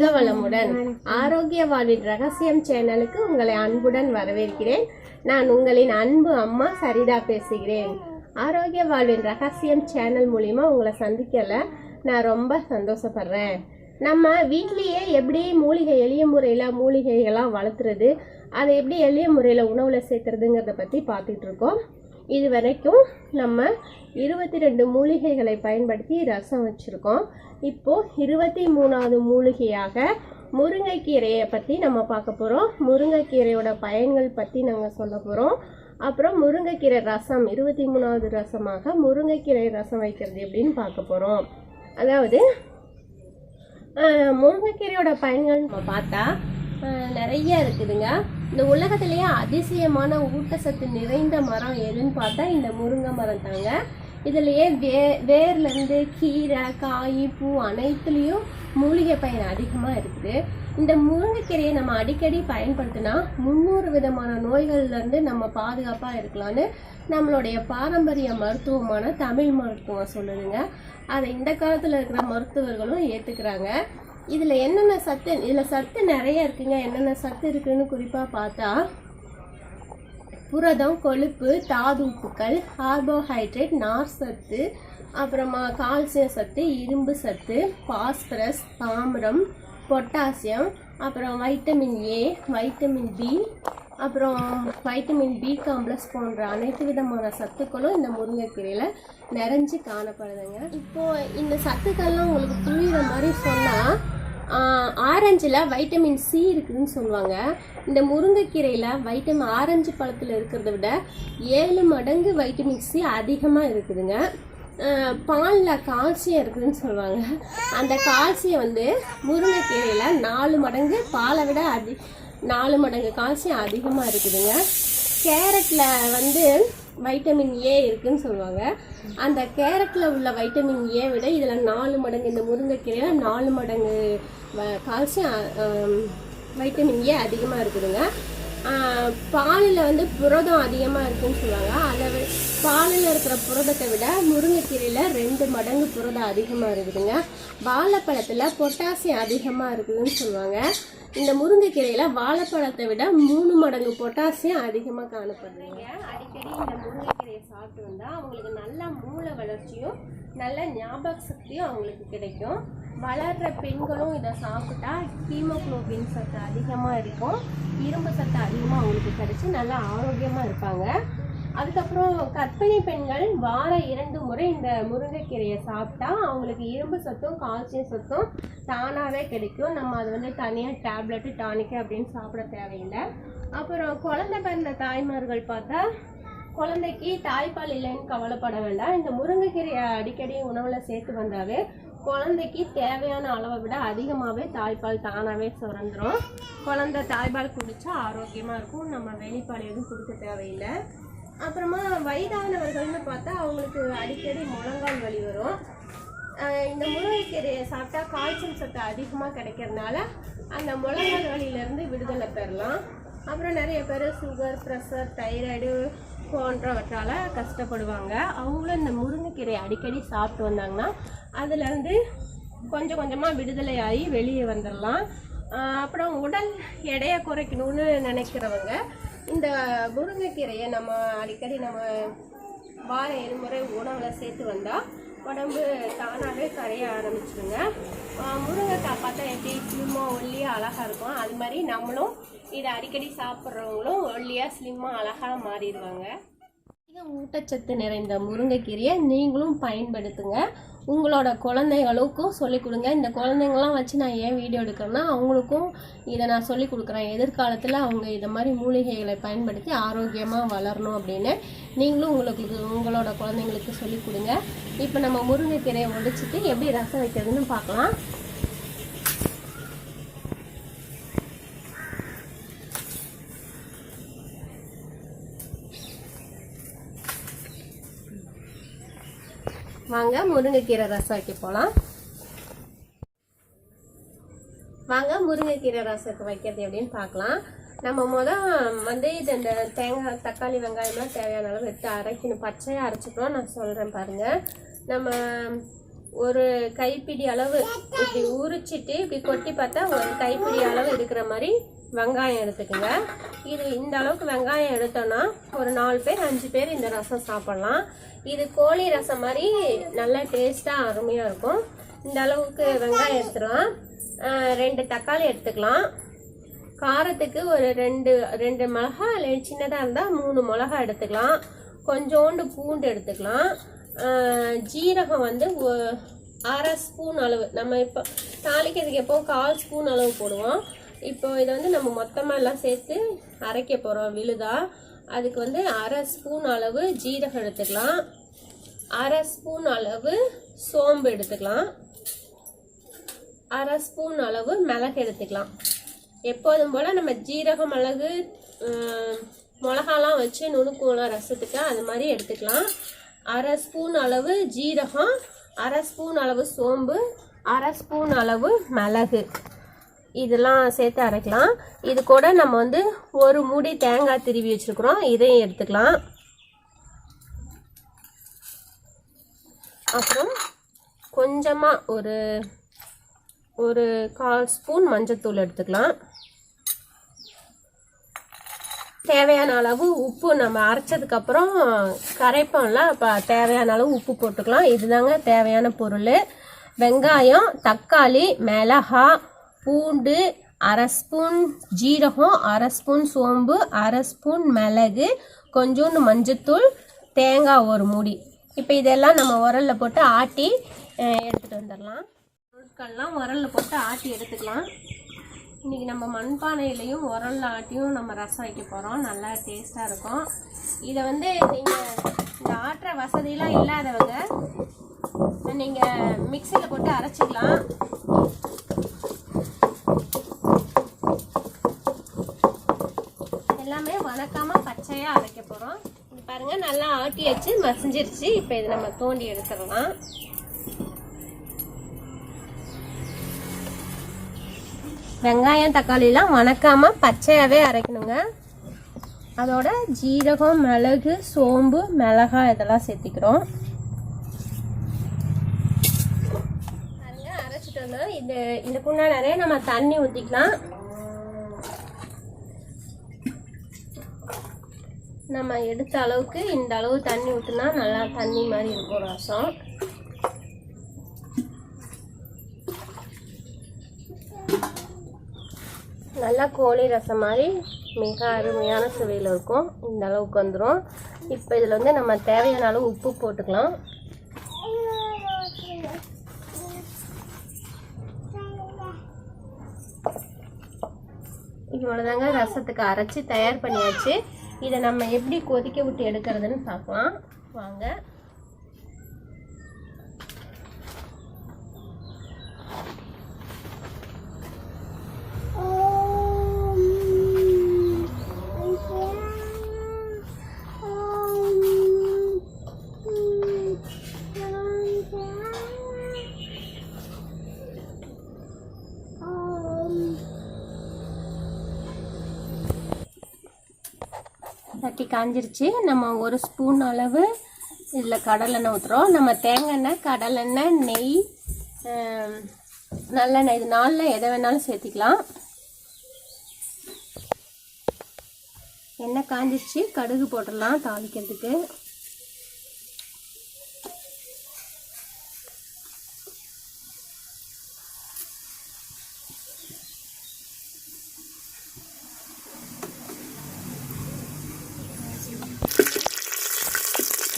வாழ்க வளமுடன் ஆரோக்கிய வாழ்வின் ரகசியம் சேனலுக்கு உங்களை அன்புடன் வரவேற்கிறேன். நான் உங்களின் அன்பு அம்மா சரிதா பேசுகிறேன். ஆரோக்கிய வாழ்வின் ரகசியம் சேனல் மூலிமா உங்களை சந்திக்கல. நான் ரொம்ப சந்தோஷப்படுறேன். நம்ம வீட்லேயே எப்படி மூலிகை எளிய முறையில் மூலிகைகள்லாம் வளர்த்துறது அதை எப்படி எளிய முறையில் உணவில் சேர்க்குறதுங்கிறத பற்றி பார்த்துட்ருக்கோம் இது வரைக்கும் நம்ம இருபத்தி ரெண்டு மூலிகைகளை பயன்படுத்தி ரசம் வச்சுருக்கோம். இப்போது இருபத்தி மூணாவது மூலிகையாக முருங்கைக்கீரையை பற்றி நம்ம பார்க்க போகிறோம் முருங்கைக்கீரையோட பயன்கள் பற்றி நாங்கள் சொல்ல போகிறோம் அப்புறம் முருங்கைக்கீரை ரசம் இருபத்தி மூணாவது ரசமாக முருங்கைக்கீரை ரசம் வைக்கிறது எப்படின்னு பார்க்க போகிறோம் அதாவது முருங்கைக்கீரையோட பயன்கள் நம்ம பார்த்தா நிறைய இருக்குதுங்க. இந்த உலகத்திலேயே அதிசயமான ஊட்டச்சத்து நிறைந்த மரம் எதுன்னு பார்த்தா இந்த முருங்கை மரம் தாங்க. இதுலேயே வே வேர்லேருந்து கீரை காய் பூ அனைத்துலேயும் மூலிகை பயன் அதிகமாக இருக்குது. இந்த முருங்கைக்கீரையை நம்ம அடிக்கடி பயன்படுத்தினா முந்நூறு விதமான நோய்கள்லேருந்து நம்ம பாதுகாப்பாக இருக்கலாம்னு நம்மளுடைய பாரம்பரிய மருத்துவமான தமிழ் மருத்துவம் சொல்லுதுங்க. அதை இந்த காலத்தில் இருக்கிற மருத்துவர்களும் ஏற்றுக்கிறாங்க இதில் என்னென்ன சத்து இதில் சத்து நிறைய இருக்குங்க. என்னென்ன சத்து இருக்குன்னு குறிப்பாக பார்த்தா புரதம் கொழுப்பு தாது உப்புக்கள் கார்போஹைட்ரேட் நார் சத்து அப்புறமா கால்சியம் சத்து இரும்பு சத்து பாஸ்பரஸ் தாமிரம் பொட்டாசியம் அப்புறம் வைட்டமின் ஏ வைட்டமின் பி அப்புறம் வைட்டமின் பி காம்ப்ளெக்ஸ் போன்ற அனைத்து விதமான சத்துக்களும் இந்த முருங்கைக்கீரையில் நிறைஞ்சு காணப்படுதுங்க. இப்போது இந்த சத்துக்கள்லாம் உங்களுக்கு புரியுற மாதிரி சொன்னால் ஆரஞ்சில் வைட்டமின் சி இருக்குதுன்னு சொல்லுவாங்க. இந்த முருங்கைக்கீரையில் வைட்டமின் ஆரஞ்சு பழத்தில் இருக்கிறத விட ஏழு மடங்கு வைட்டமின் சி அதிகமாக இருக்குதுங்க. பாலில் கால்சியம் இருக்குதுன்னு சொல்லுவாங்க. அந்த கால்சியம் வந்து முருங்கைக்கீரையில் நாலு மடங்கு பாலை விட அதி நாலு மடங்கு கால்சியம் அதிகமாக இருக்குதுங்க. கேரட்டில் வந்து வைட்டமின் ஏ இருக்குன்னு சொல்லுவாங்க. அந்த கேரட்டில் உள்ள வைட்டமின் ஏ விட இதில் நாலு மடங்கு இந்த முருங்கைக்கீரையில் நாலு மடங்கு வ- கால்சியம் வைட்டமின் ஏ அதிகமாக இருக்குதுங்க. பாலில் வந்து புரதம் அதிகமாக இருக்குன்னு சொல்லுவாங்க. அதை பாலில் இருக்கிற புரதத்தை விட முருங்கைக்கீரையில் ரெண்டு மடங்கு புரதம் அதிகமாக இருக்குதுங்க. வாழைப்பழத்தில் பொட்டாசியம் அதிகமாக இருக்குதுன்னு சொல்லுவாங்க. இந்த முருங்கைக்கீரையில் வாழைப்பழத்தை விட மூணு மடங்கு பொட்டாசியம் அதிகமாக காணப்படுறீங்க அடிக்கடி இந்த முருங்கைக்கீரையை சாப்பிட்டு வந்தால் அவங்களுக்கு நல்ல மூளை வளர்ச்சியும் நல்ல ஞாபக சக்தியும் அவங்களுக்கு கிடைக்கும். வளர்கிற பெண்களும் இதை சாப்பிட்டா ஹீமோக்ளோபின் சத்து அதிகமாக இருக்கும். இரும்பு சத்து அதிகமாக அவங்களுக்கு கிடைச்சி நல்லா ஆரோக்கியமாக இருப்பாங்க. அதுக்கப்புறம் கர்ப்பிணி பெண்கள் வார இரண்டு முறை இந்த முருங்கைக்கீரையை சாப்பிட்டா அவங்களுக்கு இரும்பு சத்தும் கால்சியம் சத்தும் தானாகவே கிடைக்கும். நம்ம அது வந்து தனியாக டேப்லெட்டு டானிக்கு அப்படின்னு சாப்பிட தேவையில்லை. அப்புறம் குழந்தை பிறந்த தாய்மார்கள் பார்த்தா குழந்தைக்கு தாய்ப்பால் இல்லைன்னு கவலைப்பட வேண்டாம். இந்த முருங்கைக்கீரையை அடிக்கடி உணவில் சேர்த்து வந்தாவே குழந்தைக்கு தேவையான அளவை விட அதிகமாகவே தாய்ப்பால் தானாகவே சுரந்துடும் குழந்தை தாய்ப்பால் குடித்தா ஆரோக்கியமாக இருக்கும். நம்ம வெளிப்பால் எதுவும் கொடுக்க தேவையில்லை. அப்புறமா வயதானவர்கள்னு பார்த்தா அவங்களுக்கு அடிக்கடி முழங்கால் வலி வரும். இந்த முருங்கைக்கீரையை சாப்பிட்டா காய்ச்சல் சத்து அதிகமாக கிடைக்கிறதுனால அந்த முழங்கால் வலியிலேருந்து விடுதலை பெறலாம். அப்புறம் நிறைய பேர் சுகர் ப்ரெஷர் தைராய்டு போன்றவற்றால் கஷ்டப்படுவாங்க. அவங்களும் இந்த முருங்கைக்கீரையை அடிக்கடி சாப்பிட்டு வந்தாங்கன்னா அதுலேருந்து கொஞ்சம் கொஞ்சமாக விடுதலை ஆகி வெளியே வந்துடலாம் அப்புறம் உடல் எடையை குறைக்கணும்னு நினைக்கிறவங்க இந்த முருங்கைக்கீரையை நம்ம அடிக்கடி நம்ம வார இருமுறை உணவில் சேர்த்து வந்தால் உடம்பு தானாகவே கரைய ஆரம்பிச்சிடுங்க முருங்கைக்காய் பார்த்தா எப்படி சும்மா ஒல்லியாக அழகாக இருக்கும். அது மாதிரி நம்மளும் இதை அடிக்கடி சாப்பிட்றவங்களும் ஒல்லியாக ஸ்லிம்மாக அழகாக மாறிடுவாங்க. அதிக ஊட்டச்சத்து நிறைந்த முருங்கைக்கீரையை நீங்களும் பயன்படுத்துங்க. உங்களோட குழந்தைகளுக்கும் சொல்லிக் கொடுங்க. இந்த குழந்தைங்களாம் வச்சு நான் ஏன் வீடியோ எடுக்கிறேன்னா அவங்களுக்கும் இதை நான் சொல்லிக் கொடுக்குறேன். எதிர்காலத்தில் அவங்க இதை மாதிரி மூலிகைகளை பயன்படுத்தி ஆரோக்கியமாக வளரணும் அப்படின்னு நீங்களும் உங்களுக்கு உங்களோட குழந்தைங்களுக்கு சொல்லிக் கொடுங்க. இப்போ நம்ம முருங்கைக்கீரையை ஒடிச்சிட்டு எப்படி ரசம் வைக்கிறதுன்னு பார்க்கலாம். வாங்க முருங்கைக்கீரை ரசம் வைக்க போகலாம் வாங்க முருங்கைக்கீரை ரசத்துக்கு வைக்கிறது எப்படின்னு பார்க்கலாம். நம்ம முதல் வந்து இது இந்த தேங்காய் தக்காளி வெங்காயம்லாம் தேவையான அளவு எடுத்து அரைக்கணும். பச்சையாக அரைச்சிக்கலாம் நான் சொல்கிறேன் பாருங்கள் நம்ம ஒரு கைப்பிடி அளவு இப்படி உரிச்சிட்டு இப்படி கொட்டி பார்த்தா ஒரு கைப்பிடி அளவு இருக்கிற மாதிரி வெங்காயம் எடுத்துக்கோங்க. இது இந்த அளவுக்கு வெங்காயம் எடுத்தோன்னா ஒரு நாலு பேர் அஞ்சு பேர் இந்த ரசம் சாப்பிட்லாம். இது கோழி ரசம் மாதிரி நல்லா டேஸ்ட்டாக அருமையாக இருக்கும். இந்த அளவுக்கு வெங்காயம் எடுத்துடலாம். ரெண்டு தக்காளி எடுத்துக்கலாம். காரத்துக்கு ஒரு ரெண்டு ரெண்டு மிளகா இல்லை சின்னதாக இருந்தால் மூணு மிளகா எடுத்துக்கலாம். கொஞ்சோண்டு பூண்டு எடுத்துக்கலாம். ஜீரகம் வந்து அரை ஸ்பூன் அளவு. நம்ம இப்போ தாளிக்கிறதுக்கு எப்போ கால் ஸ்பூன் அளவு போடுவோம். இப்போ இதை வந்து நம்ம மொத்தமாக எல்லாம் சேர்த்து அரைக்க போகிறோம் விழுதா. அதுக்கு வந்து அரை ஸ்பூன் அளவு ஜீரகம் எடுத்துக்கலாம். அரை ஸ்பூன் அளவு சோம்பு எடுத்துக்கலாம். அரை ஸ்பூன் அளவு மிளகு எடுத்துக்கலாம். எப்போதும் போல் நம்ம ஜீரகம் மிளகு மிளகாலாம் வச்சு நுணுக்குவோம்ல ரசத்துக்கு அது மாதிரி எடுத்துக்கலாம். அரை ஸ்பூன் அளவு ஜீரகம் அரை ஸ்பூன் அளவு சோம்பு அரை ஸ்பூன் அளவு மிளகு. இதெல்லாம் சேர்த்து அரைக்கலாம். இது கூட நம்ம வந்து ஒரு மூடி தேங்காய் திருவி வச்சுருக்குறோம். இதையும் எடுத்துக்கலாம். அப்புறம் கொஞ்சமாக ஒரு ஒரு கால் ஸ்பூன் மஞ்சத்தூள் எடுத்துக்கலாம். தேவையான அளவு உப்பு நம்ம அரைச்சதுக்கப்புறம் கரைப்போம்ல அப்போ தேவையான அளவு உப்பு போட்டுக்கலாம். இதுதாங்க தேவையான பொருள். வெங்காயம் தக்காளி மிளகா பூண்டு அரை ஸ்பூன் ஜீரகம் அரை ஸ்பூன் சோம்பு அரை ஸ்பூன் மிளகு கொஞ்சோண்டு மஞ்சத்தூள் தேங்காய் ஒரு மூடி. இப்போ இதெல்லாம் நம்ம உரலில் போட்டு ஆட்டி எடுத்துகிட்டு வந்துடலாம். பொருட்கள்லாம் உரலில் போட்டு ஆட்டி எடுத்துக்கலாம். இன்றைக்கி நம்ம மண்பானையிலையும் உரல்ல ஆட்டியும் நம்ம ரசம் வைக்க போகிறோம் நல்லா டேஸ்ட்டாக இருக்கும். இதை வந்து நீங்கள் இந்த ஆட்டுற வசதியெலாம் இல்லாதவங்க நீங்கள் மிக்சியில் போட்டு அரைச்சிக்கலாம். எல்லாமே பச்சையாக அரைக்க போகிறோம் பாருங்கள் நல்லா ஆட்டி வச்சு மசிஞ்சிருச்சு. இப்போ இது நம்ம தோண்டி எடுத்துடலாம். வெங்காயம் தக்காளிலாம் வணக்காம பச்சையாகவே அரைக்கணுங்க. அதோட ஜீரகம் மிளகு சோம்பு மிளகாய் இதெல்லாம் சேர்த்திக்கிறோம். பாருங்க, அரைச்சிட்டு இந்த இந்த குண்டா நிறைய நம்ம தண்ணி ஊற்றிக்கலாம் நம்ம எடுத்த அளவுக்கு இந்த அளவு தண்ணி ஊற்றினா நல்லா தண்ணி மாதிரி இருக்கும் ரசம். நல்லா கோழி ரசம் மாதிரி மிக அருமையான சுவையில் இருக்கும். இந்த அளவுக்கு வந்துடும் இப்போ இதில் வந்து நம்ம தேவையான அளவு உப்பு போட்டுக்கலாம். இவ்வளோதாங்க ரசத்துக்கு அரைச்சி தயார் பண்ணியாச்சு. இதை நம்ம எப்படி கொதிக்க விட்டு எடுக்கிறதுன்னு பார்க்கலாம். வாங்க. சட்டி காஞ்சிருச்சு. நம்ம ஒரு ஸ்பூன் அளவு இதில் கடலெண்ணெய் ஊற்றுறோம் நம்ம தேங்காய் எண்ணெய் கடலெண்ணெய் நெய் நல்லெண்ணெய். இது நாளில் எதை வேணாலும் சேர்த்திக்கலாம். எண்ணெய் காஞ்சிருச்சு. கடுகு போட்டுடலாம் தாளிக்கிறதுக்கு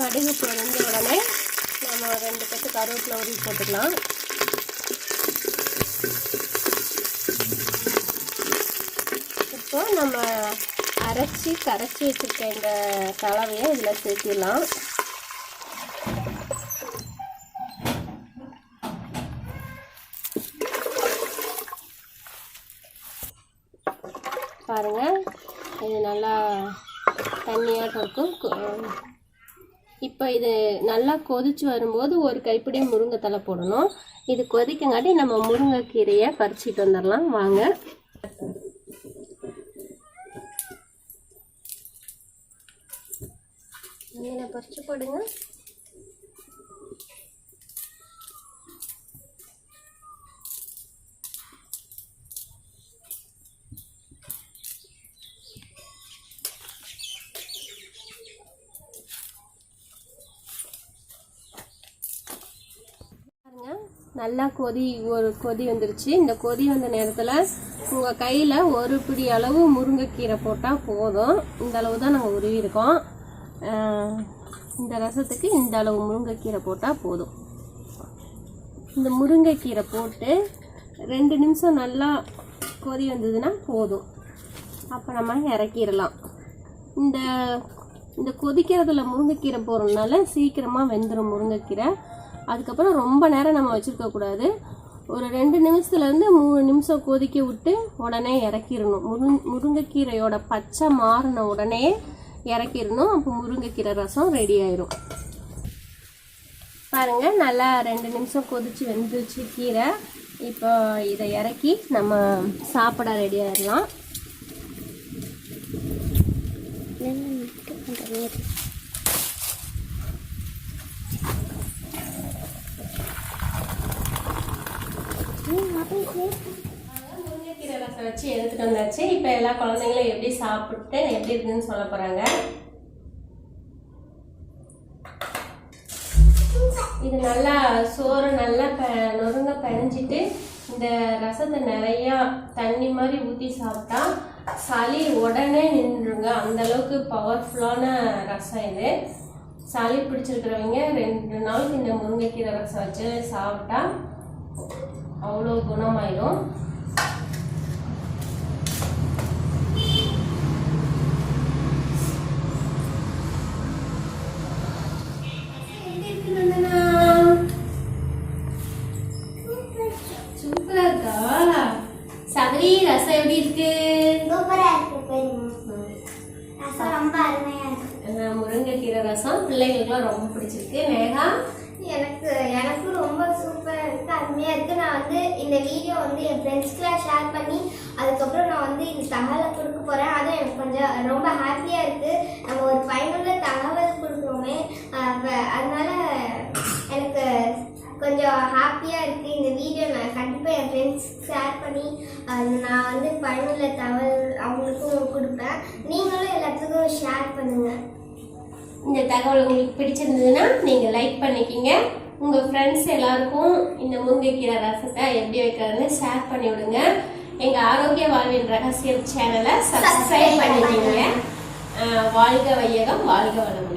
கடுகு பொரிஞ்ச உடனே நம்ம ரெண்டு கட்டு கருவேப்பிலை உருவி போட்டுக்கலாம். இப்போ நம்ம அரைச்சி கரைச்சி வச்சுருக்க இந்த கலவையை இதில் சேர்த்திடலாம். பாருங்க இது நல்லா தண்ணியாக இருக்கும். இப்போ இது நல்லா கொதிச்சு வரும்போது ஒரு கைப்பிடி முருங்கைத்தலை போடணும். இது கொதிக்கங்காட்டி நம்ம முருங்கைக்கீரையை பறிச்சிட்டு வந்துடலாம். வாங்க. பறிச்சு போடுங்க. நல்லா கொதி ஒரு கொதி வந்துருச்சு. இந்த கொதி வந்த நேரத்தில் உங்கள் கையில் ஒரு பிடி அளவு முருங்கைக்கீரை போட்டால் போதும். இந்த அளவு தான் நாங்கள் உருவிருக்கோம் இந்த ரசத்துக்கு இந்த அளவு முருங்கைக்கீரை போட்டால் போதும். இந்த முருங்கைக்கீரை போட்டு ரெண்டு நிமிஷம் நல்லா கொதி வந்ததுன்னா போதும். அப்போ நம்ம இறக்கிடலாம். இந்த இந்த கொதிக்கிறதுல முருங்கைக்கீரை போடுறதுனால சீக்கிரமாக வெந்துடும் முருங்கைக்கீரை. அதுக்கப்புறம் ரொம்ப நேரம் நம்ம வச்சுருக்கக்கூடாது ஒரு ரெண்டு நிமிஷத்துலேருந்து மூணு நிமிஷம் கொதிக்க விட்டு உடனே இறக்கிடணும். முருங் முருங்கைக்கீரையோட பச்சை மாறின உடனே இறக்கிடணும். அப்போ முருங்கைக்கீரை ரசம் ரெடி ஆயிரும். பாருங்க நல்லா ரெண்டு நிமிஷம் கொதிச்சு வெந்துச்சு கீரை. இப்போ இதை இறக்கி நம்ம சாப்பிட ரெடி ஆயிடலாம். முருங்கைக்கீரை ரசம் வச்சு எடுத்துட்டு வந்தாச்சு இப்போ எல்லா குழந்தைங்களும் எப்படி சாப்பிட்டு எப்படி இருக்குன்னு சொல்ல போகிறாங்க இது நல்லா சோறு நல்லா ப நொறுங்க பிணைஞ்சிட்டு இந்த ரசத்தை நிறையா தண்ணி மாதிரி ஊற்றி சாப்பிட்டா சளி உடனே நின்றுங்க அந்த அளவுக்கு பவர்ஃபுல்லான ரசம் இது சளி பிடிச்சிருக்கிறவங்க ரெண்டு நாளுக்கு இந்த முருங்கைக்கீரை ரசம் வச்சு சாப்பிட்டா அவ்வளோ குணமாயிடும். சூப்பரா இருக்கா? சபரி ரசம் எப்படி இருக்கு? சூப்பரா இருக்கு ரசம் ரொம்ப அருமையா இருக்கு. அஹ் முருங்கைக்கீரை ரசம். பிள்ளைங்களுக்குலாம் ரொம்ப பிடிச்சிருக்கு. நேகா எனக்கு எனக்கு ரொம்ப சூப்பரா இருக்கு அருமையா இருக்கு நான் வந்து இந்த வீடியோ வந்து என் ஃப்ரெண்ட்ஸ்க்குலாம் ஷேர் பண்ணி அதுக்கப்புறம் நான் வந்து இந்த தகவலை கொடுக்க போகிறேன் அதுவும் எனக்கு கொஞ்சம் ரொம்ப ஹாப்பியாக இருக்குது நம்ம ஒரு பயனுள்ள தகவல் கொடுக்குறோமே அஹ் அதனால எனக்கு கொஞ்சம் ஹாப்பியாக இருக்குது இந்த வீடியோ நான் கண்டிப்பாக என் ஃப்ரெண்ட்ஸ் ஷேர் பண்ணி நான் வந்து பயனுள்ள தகவல் அவங்களுக்கும் கொடுப்பேன். நீங்களும் எல்லாத்துக்கும் ஷேர் பண்ணுங்கள் இந்த தகவல் உங்களுக்கு பிடிச்சிருந்ததுன்னா நீங்கள் லைக் பண்ணிக்கிங்க. உங்கள் ஃப்ரெண்ட்ஸ் எல்லாருக்கும் இந்த முருங்கைக்கீரை ரசத்தை எப்படி வைக்கிறதுன்னு ஷேர் பண்ணி விடுங்க எங்கள் ஆரோக்கிய வாழ்வின் ரகசியம் சேனலை சப்ஸ்கிரைப் பண்ணிக்கிங்க. வாழ்க வையகம் வாழ்க வளம்